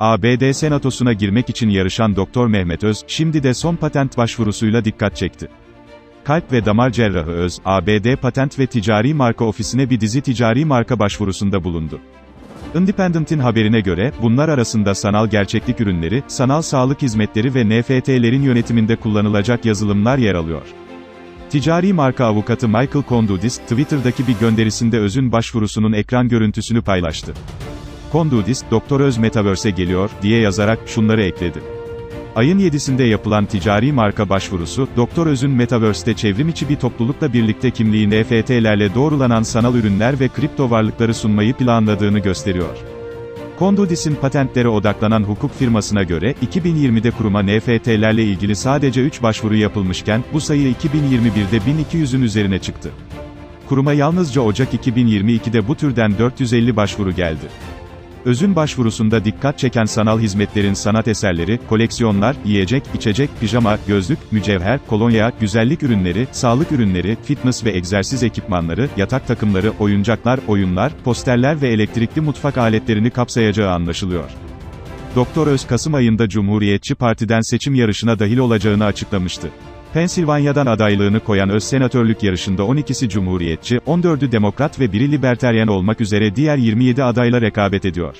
ABD Senatosu'na girmek için yarışan Doktor Mehmet Öz, şimdi de son patent başvurusuyla dikkat çekti. Kalp ve damar cerrahı Öz, ABD Patent ve Ticari Marka Ofisi'ne bir dizi ticari marka başvurusunda bulundu. Independent'in haberine göre, bunlar arasında sanal gerçeklik ürünleri, sanal sağlık hizmetleri ve NFT'lerin yönetiminde kullanılacak yazılımlar yer alıyor. Ticari marka avukatı Michael Kondudis, Twitter'daki bir gönderisinde Öz'ün başvurusunun ekran görüntüsünü paylaştı. Kondudis, Doktor Öz Metaverse'e geliyor, diye yazarak, şunları ekledi. Ayın 7'sinde yapılan ticari marka başvurusu, Doktor Öz'ün Metaverse'te çevrim içi bir toplulukla birlikte kimliği NFT'lerle doğrulanan sanal ürünler ve kripto varlıkları sunmayı planladığını gösteriyor. Kondudis'in patentlere odaklanan hukuk firmasına göre, 2020'de kuruma NFT'lerle ilgili sadece 3 başvuru yapılmışken, bu sayı 2021'de 1200'ün üzerine çıktı. Kuruma yalnızca Ocak 2022'de bu türden 450 başvuru geldi. Özün başvurusunda dikkat çeken sanal hizmetlerin sanat eserleri, koleksiyonlar, yiyecek, içecek, pijama, gözlük, mücevher, kolonya, güzellik ürünleri, sağlık ürünleri, fitness ve egzersiz ekipmanları, yatak takımları, oyuncaklar, oyunlar, posterler ve elektrikli mutfak aletlerini kapsayacağı anlaşılıyor. Doktor Öz Kasım ayında Cumhuriyetçi Parti'den seçim yarışına dahil olacağını açıklamıştı. Pensilvanya'dan adaylığını koyan öz senatörlük yarışında 12'si Cumhuriyetçi, 14'ü Demokrat ve biri Liberteryen olmak üzere diğer 27 adayla rekabet ediyor.